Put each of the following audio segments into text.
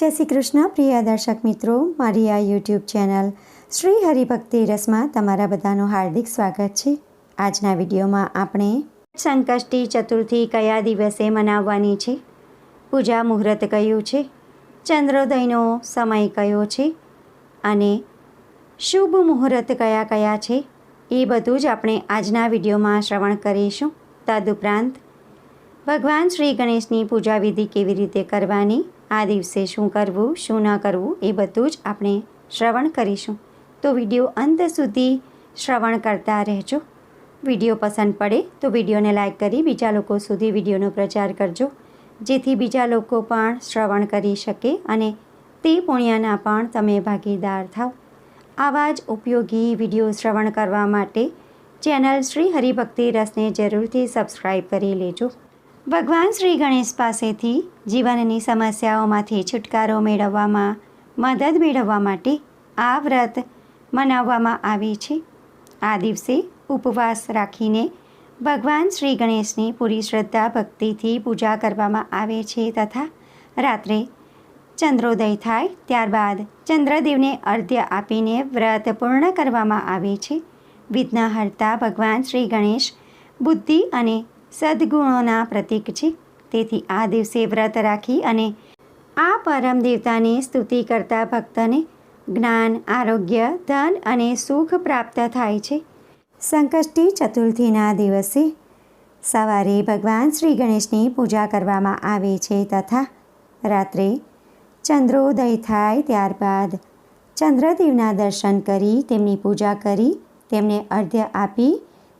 જય શ્રી કૃષ્ણ, પ્રિય દર્શક મિત્રો. મારી આ યુટ્યુબ ચેનલ શ્રી હરિભક્તિ રસમાં તમારા બધાનું હાર્દિક સ્વાગત છે. આજના વિડીયોમાં આપણે સંકષ્ટી ચતુર્થી કયા દિવસે મનાવવાની છે? પૂજા મુહૂર્ત કયું છે? ચંદ્રોદયનો સમય કયો છે? અને શુભ મુહૂર્ત કયા કયા છે? એ બધું જ આપણે આજના વિડીયોમાં શ્રવણ કરીશું. તદુપરાંત ભગવાન શ્રી ગણેશની પૂજા વિધિ કેવી રીતે કરવાની? આ દિવસે શું કરવું, શું ન કરવું એ બધું જ આપણે શ્રવણ કરીશું. તો વીડિયો અંત સુધી શ્રવણ કરતા રહેજો. વીડિયો પસંદ પડે તો વિડીયોને લાઈક કરી બીજા લોકો સુધી વિડીયોનો પ્રચાર કરજો. જેથી બીજા લોકો પણ શ્રવણ કરી શકે અને તે પુણ્યના પણ તમે ભાગીદાર થાવ. આવા જ ઉપયોગી વીડિયો શ્રવણ કરવા માટે ચેનલ શ્રી હરિભક્તિ રસને જરૂરથી સબસ્ક્રાઈબ કરી લેજો. ભગવાન શ્રી ગણેશ પાસેથી જીવનની સમસ્યાઓમાંથી છુટકારો મેળવવામાં મદદ મેળવવા માટે આ વ્રત મનાવવામાં આવે છે. આ દિવસે ઉપવાસ રાખીને ભગવાન શ્રી ગણેશની પૂરી શ્રદ્ધા ભક્તિથી પૂજા કરવામાં આવે છે તથા રાત્રે ચંદ્રોદય થાય ત્યારબાદ ચંદ્રદેવને અર્ધ્ય આપીને વ્રત પૂર્ણ કરવામાં આવે છે. વિઘ્નહર્તા ભગવાન શ્રી ગણેશ બુદ્ધિ અને સદ્ગુણોના પ્રતીક છે. તેથી આ દિવસે વ્રત રાખી અને આ પરમ દેવતાની સ્તુતિ કરતા ભક્તને જ્ઞાન, આરોગ્ય, ધન અને સુખ પ્રાપ્ત થાય છે. સંકષ્ટી ચતુર્થીના દિવસે સવારે ભગવાન શ્રી ગણેશની પૂજા કરવામાં આવે છે તથા રાત્રે ચંદ્રોદય થાય ત્યારબાદ ચંદ્રદેવના દર્શન કરી તેમની પૂજા કરી, તેમને અર્ધ્ય આપી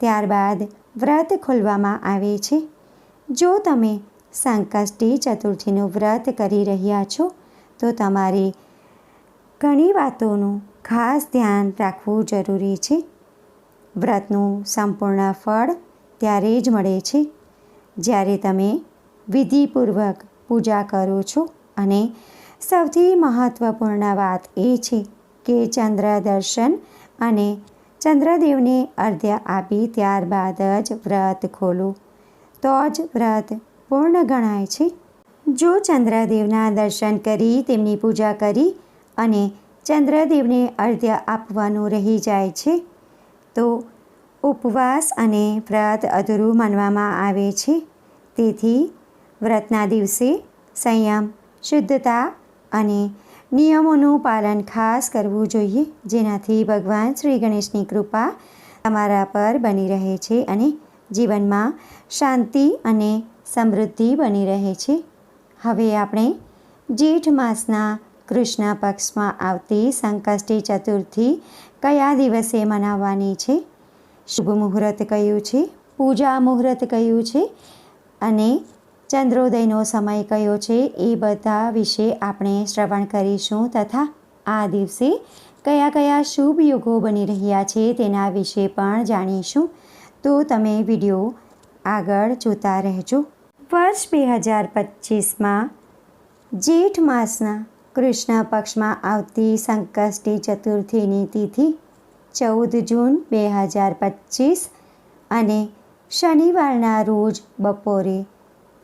ત્યારબાદ વ્રત ખોલવામાં આવે છે. જો તમે સંકષ્ટી ચતુર્થીનું વ્રત કરી રહ્યા છો, તો તમારે ઘણી વાતોનું ખાસ ધ્યાન રાખવું જરૂરી છે. વ્રતનું સંપૂર્ણ ફળ ત્યારે જ મળે છે. જ્યારે તમે વિધિપૂર્વક પૂજા કરો છો અને સૌથી મહત્ત્વપૂર્ણ વાત એ છે કે ચંદ્ર દર્શન અને ચંદ્રદેવને અર્ધ્ય આપી ત્યારબાદ જ વ્રત ખોલો. તો જ વ્રત પૂર્ણ ગણાય છે. જો ચંદ્રદેવના દર્શન કરી તેમની પૂજા કરી અને ચંદ્રદેવને અર્ધ્ય આપવાનું રહી જાય છે, તો ઉપવાસ અને વ્રત અધૂરું માનવામાં આવે છે. તેથી વ્રતના દિવસે સંયમ, શુદ્ધતા અને નિયમોનું પાલન ખાસ કરવું જોઈએ, જેનાથી ભગવાન શ્રી ગણેશની કૃપા તમારા પર બની રહે છે અને જીવનમાં શાંતિ અને સમૃદ્ધિ બની રહે છે. હવે આપણે જેઠ માસના કૃષ્ણ પક્ષમાં આવતી સંકષ્ટી ચતુર્થી કયા દિવસે મનાવવાની છે? શુભ મુહૂર્ત કયું છે? પૂજા મુહૂર્ત કયું છે? અને ચંદ્રોદયનો સમય કયો છે એ બધા વિશે આપણે શ્રવણ કરીશું તથા આ દિવસે કયા કયા શુભ યુગો બની રહ્યા છે તેના વિશે પણ જાણીશું. તો તમે વીડિયો આગળ જોતા રહેજો. વર્ષ બે હજાર પચીસમાં જેઠ માસના કૃષ્ણ પક્ષમાં આવતી સંકષ્ટી ચતુર્થીની તિથિ ચૌદ જૂન બે હજાર પચીસ અને શનિવારના રોજ બપોરે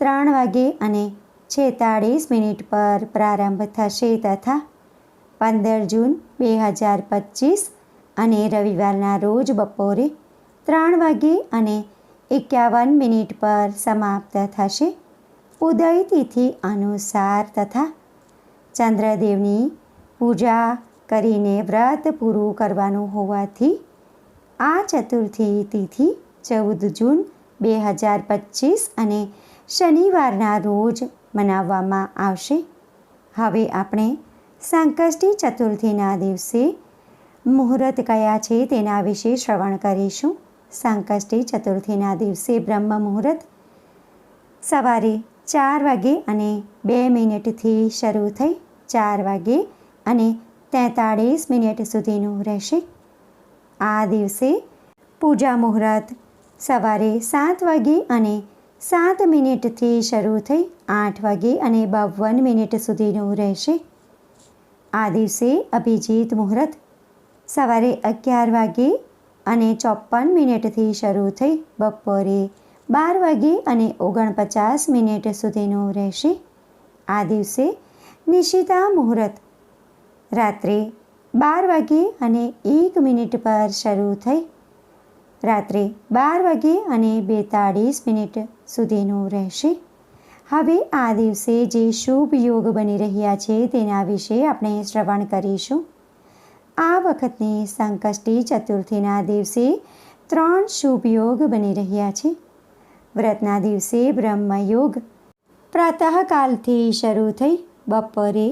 ત્રણ વાગે અને છેતાળીસ મિનિટ પર પ્રારંભ થશે તથા પંદર જૂન બે હજાર પચીસ અને રવિવારના રોજ બપોરે ત્રણ વાગે અને એકાવન મિનિટ પર સમાપ્ત થશે. ઉદય તિથિ અનુસાર તથા ચંદ્રદેવની પૂજા કરીને વ્રત પૂરું કરવાનું હોવાથી આ ચતુર્થી તિથિ ચૌદ જૂન બે હજાર પચીસ અને શનિવારના રોજ મનાવવામાં આવશે. હવે આપણે સંકષ્ટી ચતુર્થીના દિવસે મુહૂર્ત કયા છે તેના વિશે શ્રવણ કરીશું. સંકષ્ટી ચતુર્થીના દિવસે બ્રહ્મ મુહૂર્ત સવારે ચાર વાગે અને બે મિનિટથી શરૂ થઈ ચાર વાગે અને તેતાળીસ મિનિટ સુધીનું રહેશે. આ દિવસે પૂજા મુહૂર્ત સવારે સાત વાગે અને સાત મિનિટથી શરૂ થઈ આઠ વાગે અને બાવન મિનિટ સુધીનું રહેશે. આ દિવસે અભિજીત મુહૂર્ત સવારે અગિયાર વાગે અને ચોપન મિનિટથી શરૂ થઈ બપોરે બાર વાગે અને ઓગણપચાસ મિનિટ સુધીનું રહેશે. આ દિવસે નિશિતા મુહૂર્ત રાત્રે બાર વાગે અને એક મિનિટ પર શરૂ થઈ રાત્રે બાર વાગે અને બેતાળીસ મિનિટ સુધીનું રહેશે. હવે આ દિવસે જે શુભ યોગ બની રહ્યા છે તેના વિશે આપણે શ્રવણ કરીશું. આ વખતની સંકષ્ટી ચતુર્થીના દિવસે ત્રણ શુભ યોગ બની રહ્યા છે. વ્રતના દિવસે બ્રહ્મયોગ પ્રાતઃકાલથી શરૂ થઈ બપોરે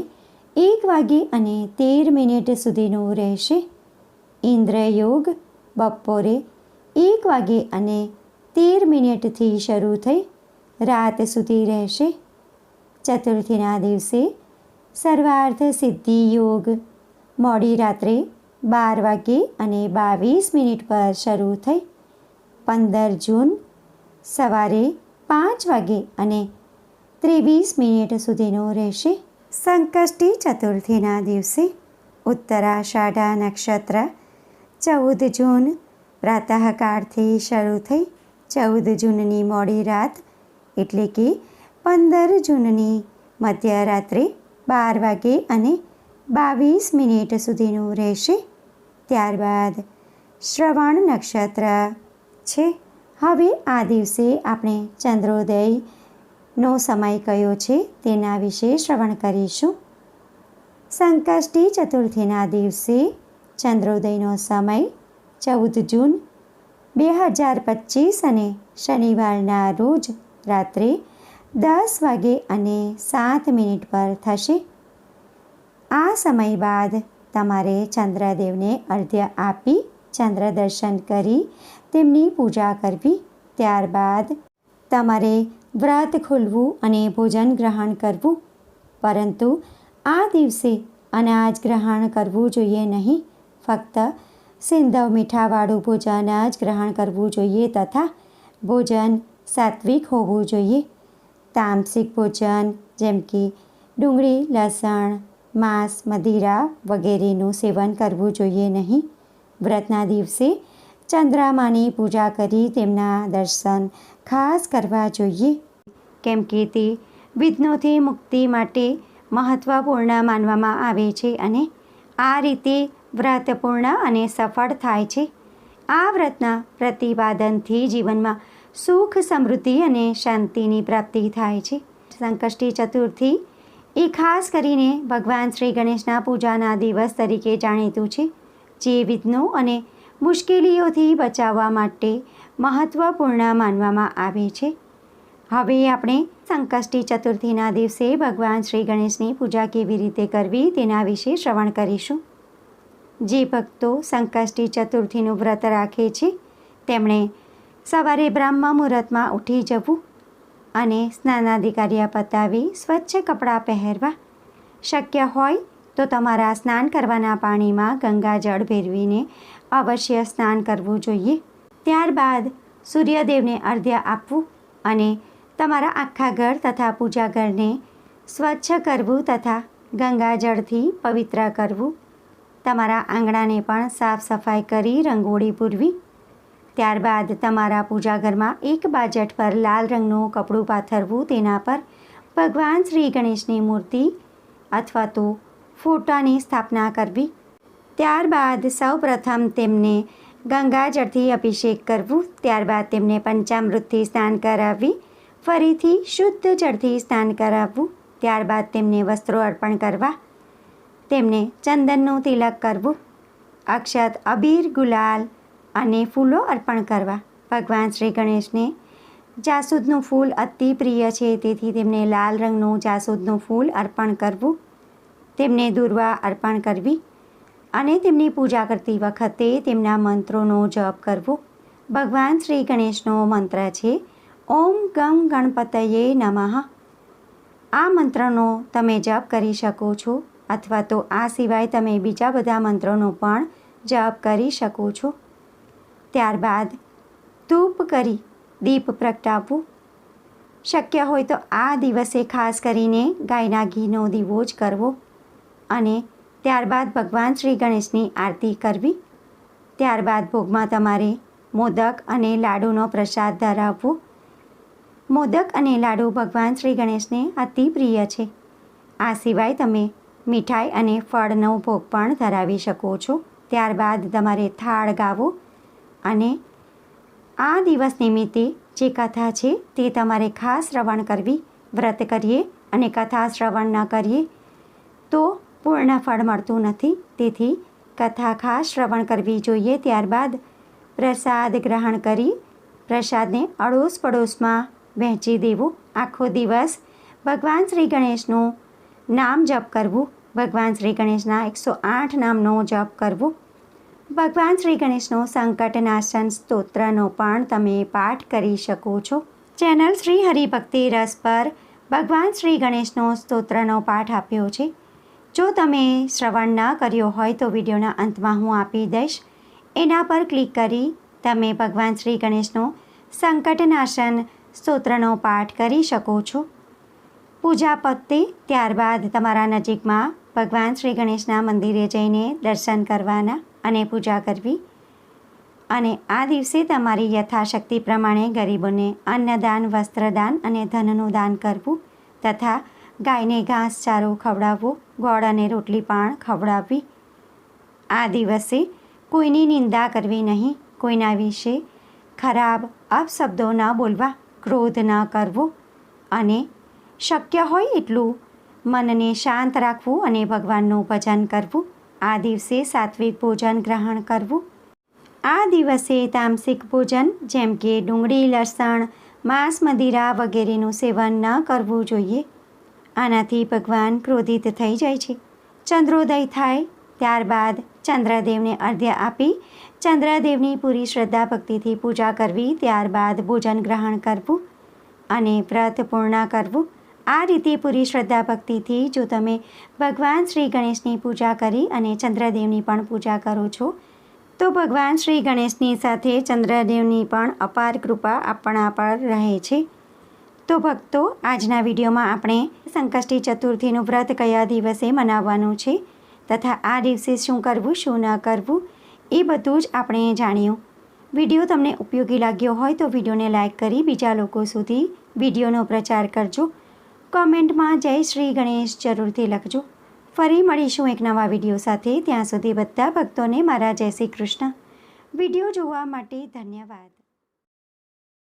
એક વાગે અને તેર મિનિટ સુધીનું રહેશે. ઇન્દ્રયોગ બપોરે એક વાગે અને તેર મિનિટથી શરૂ થઈ રાત સુધી રહેશે. ચતુર્થીના દિવસે સર્વાર્થ સિદ્ધિ યોગ મોડી રાત્રે બાર વાગે અને બાવીસ મિનિટ પર શરૂ થઈ. પંદર જૂન સવારે પાંચ વાગે અને ત્રેવીસ મિનિટ સુધીનું રહેશે. સંકષ્ટી ચતુર્થીના દિવસે ઉત્તરાષાઢા નક્ષત્ર ચૌદ જૂન પ્રાતઃકાળથી શરૂ થઈ ચૌદ જૂનની મોડી રાત એટલે કે પંદર જૂનની મધ્યરાત્રે બાર વાગે અને બાવીસ મિનિટ સુધીનું રહેશે. ત્યારબાદ શ્રવણ નક્ષત્ર છે. હવે આ દિવસે આપણે ચંદ્રોદયનો સમય કયો છે તેના વિશે શ્રવણ કરીશું. સંકષ્ટી ચતુર્થીના દિવસે ચંદ્રોદયનો સમય ચૌદ જૂન બે હજાર પચીસ અને શનિવારના રોજ રાત્રે દસ વાગે અને સાત મિનિટ પર થશે. આ સમય બાદ તમારે ચંદ્રદેવને અર્ધ્ય આપી ચંદ્ર દર્શન કરી તેમની પૂજા કરવી. ત્યારબાદ તમારે વ્રત ખોલવું અને ભોજન ગ્રહણ કરવું. પરંતુ આ દિવસે અનાજ ગ્રહણ કરવું જોઈએ નહીં. ફક્ત સિંધવ મીઠાવાળું ભોજન જ ગ્રહણ કરવું જોઈએ તથા ભોજન સાત્વિક હોવું જોઈએ. તામસિક ભોજન જેમ કે ડુંગળી, લસણ, માંસ, મદિરા વગેરેનું સેવન કરવું જોઈએ નહીં. વ્રતના દિવસે ચંદ્રમાની પૂજા કરી તેમના દર્શન ખાસ કરવા જોઈએ. કેમ કે તે વિઘ્નોથી મુક્તિ માટે મહત્ત્વપૂર્ણ માનવામાં આવે છે અને આ રીતે વ્રત પૂર્ણ અને સફળ થાય છે. આ વ્રતના પ્રતિપાદનથી જીવનમાં સુખ, સમૃદ્ધિ અને શાંતિની પ્રાપ્તિ થાય છે. સંકષ્ટી ચતુર્થી, એ ખાસ કરીને ભગવાન શ્રી ગણેશના પૂજાના દિવસ તરીકે જાણીતું છે, જે વિઘ્નો અને મુશ્કેલીઓથી બચાવવા માટે મહત્ત્વપૂર્ણ માનવામાં આવે છે. હવે આપણે સંકષ્ટી ચતુર્થીના દિવસે ભગવાન શ્રી ગણેશની પૂજા કેવી રીતે કરવી તેના વિશે શ્રવણ કરીશું. જે ભક્તો સંકષ્ટી ચતુર્થીનું વ્રત રાખે છે, તેમણે સવારે બ્રહ્મ મુહૂર્તમાં ઉઠી જવું અને સ્નાનાધિકારીયા પતાવી સ્વચ્છ કપડાં પહેરવા. શક્ય હોય તો તમારા સ્નાન કરવાના પાણીમાં ગંગાજળ ભેરવીને અવશ્ય સ્નાન કરવું જોઈએ. ત્યારબાદ સૂર્યદેવને અર્ધ્ય આપવું અને તમારા આખા ઘર તથા પૂજા ઘરને સ્વચ્છ કરવું તથા ગંગાજળથી પવિત્ર કરવું. તમારા આંગણાને પણ સાફ સફાઈ કરી રંગોળી પૂરવી. ત્યારબાદ તમારા પૂજાઘરમાં એક બાજટ પર લાલ રંગનું કપડું પાથરવું તેના પર ભગવાન શ્રી ગણેશની મૂર્તિ અથવા તો ફોટાની સ્થાપના કરવી. ત્યારબાદ સૌપ્રથમ તેમને ગંગાજળથી અભિષેક કરવું. ત્યારબાદ તેમને પંચામૃતથી સ્નાન કરાવવી. ફરીથી શુદ્ધ જળથી સ્નાન કરાવવું. ત્યારબાદ તેમને વસ્ત્રો અર્પણ કરવા. તેમને ચંદનનું તિલક કરવું. અક્ષત અબીર ગુલાલ અને ફૂલો અર્પણ કરવા. ભગવાન શ્રી ગણેશને જાસૂદનું ફૂલ અતિ પ્રિય છે, તેથી તેમને લાલ રંગનું જાસૂદનું ફૂલ અર્પણ કરવું. તેમને દુર્વા અર્પણ કરવી અને તેમની પૂજા કરતી વખતે તેમના મંત્રોનો જપ કરવો. ભગવાન શ્રી ગણેશનો મંત્ર છે, ઓમ ગમ ગણપતયે નમઃ. આ મંત્રનો તમે જપ કરી શકો છો. અથવા તો આ સિવાય તમે બીજા બધા મંત્રોનો પણ જપ કરી શકો છો. ત્યારબાદ ધૂપ કરી દીપ પ્રગટાવવું. શક્ય હોય તો આ દિવસે ખાસ કરીને ગાયના ઘીનો દીવો જ કરવો અને ત્યારબાદ ભગવાન શ્રી ગણેશની આરતી કરવી. ત્યારબાદ ભોગમાં તમારે મોદક અને લાડુનો પ્રસાદ ધરાવવો. મોદક અને લાડુ ભગવાન શ્રી ગણેશને અતિ પ્રિય છે. આ સિવાય તમે મીઠાઈ અને ફળનો ભોગ પણ ધરાવી શકો છો. ત્યારબાદ તમારે થાળ ગાવો અને આ દિવસ નિમિત્તે જે કથા છે તે તમારે ખાસ શ્રવણ કરવી. વ્રત કરીએ અને કથા શ્રવણ ન કરીએ તો પૂર્ણ ફળ મળતું નથી. તેથી કથા ખાસ શ્રવણ કરવી જોઈએ. ત્યારબાદ પ્રસાદ ગ્રહણ કરી પ્રસાદને અડોશ પડોશમાં વહેંચી દેવું. આખો દિવસ ભગવાન શ્રી ગણેશનું નામ જપ કરવું. ભગવાન શ્રી ગણેશના એકસો આઠ નામનો જપ કરવો. ભગવાન શ્રી ગણેશનો સંકટનાશન સ્તોત્રનો પણ તમે પાઠ કરી શકો છો. ચેનલ શ્રી હરિભક્તિ રસ પર ભગવાન શ્રી ગણેશનો સ્તોત્રનો પાઠ આપ્યો છે. જો તમે શ્રવણ ન કર્યો હોય તો વિડીયોના અંતમાં હું આપી દઈશ. એના પર ક્લિક કરી તમે ભગવાન શ્રી ગણેશનો સંકટનાશન સ્તોત્રનો પાઠ કરી શકો છો. પૂજા પતે ત્યારબાદ તમારા નજીકમાં ભગવાન શ્રી ગણેશના મંદિરે જઈને દર્શન કરવાના અને પૂજા કરવી. અને આ દિવસે તમારી યથાશક્તિ પ્રમાણે ગરીબોને અન્નદાન, વસ્ત્રદાન અને ધનનું દાન કરવું તથા ગાયને ઘાસચારો ખવડાવવો, ગોળ અને રોટલી પાણ ખવડાવવી. આ દિવસે કોઈની નિંદા કરવી નહીં, કોઈના વિશે ખરાબ અપશબ્દો ન બોલવા, ક્રોધ ન કરવો અને શક્ય હોય એટલું. મનને શાંત રાખવું અને ભગવાનનું ભજન કરવું. આ દિવસે સાત્વિક ભોજન ગ્રહણ કરવું. આ દિવસે તામસિક ભોજન, જેમ કે ડુંગળી, લસણ, માંસ, મદિરા વગેરેનું સેવન ન કરવું જોઈએ. આનાથી ભગવાન ક્રોધિત થઈ જાય છે. ચંદ્રોદય થાય, ત્યારબાદ ચંદ્રદેવને અર્ધ્ય આપી, ચંદ્રદેવની પૂરી શ્રદ્ધા ભક્તિથી પૂજા કરવી, ત્યારબાદ ભોજન ગ્રહણ કરવું અને વ્રત પૂર્ણ કરવું. આ રીતે પૂરી શ્રદ્ધા ભક્તિથી જો તમે ભગવાન શ્રી ગણેશની પૂજા કરી અને ચંદ્રદેવની પણ પૂજા કરો છો, તો ભગવાન શ્રી ગણેશની સાથે ચંદ્રદેવની પણ અપાર કૃપા આપણા પર રહે છે. તો ભક્તો, આજના વિડીયોમાં આપણે સંકષ્ટી ચતુર્થીનું વ્રત કયા દિવસે મનાવવાનું છે, તથા આ દિવસે શું કરવું, શું ન કરવું, એ બધું જ આપણે જાણ્યું. વીડિયો તમને ઉપયોગી લાગ્યો હોય તો વિડીયોને લાઇક કરી બીજા લોકો સુધી વિડીયોનો પ્રચાર કરજો. કોમેન્ટમાં જય શ્રી ગણેશ જરૂરથી લખજો. ફરી મળીશું એક નવા વીડિયો સાથે. ત્યાં સુધી બધા ભક્તોને મારા જય શ્રી કૃષ્ણ. વીડિયો જોવા માટે ધન્યવાદ.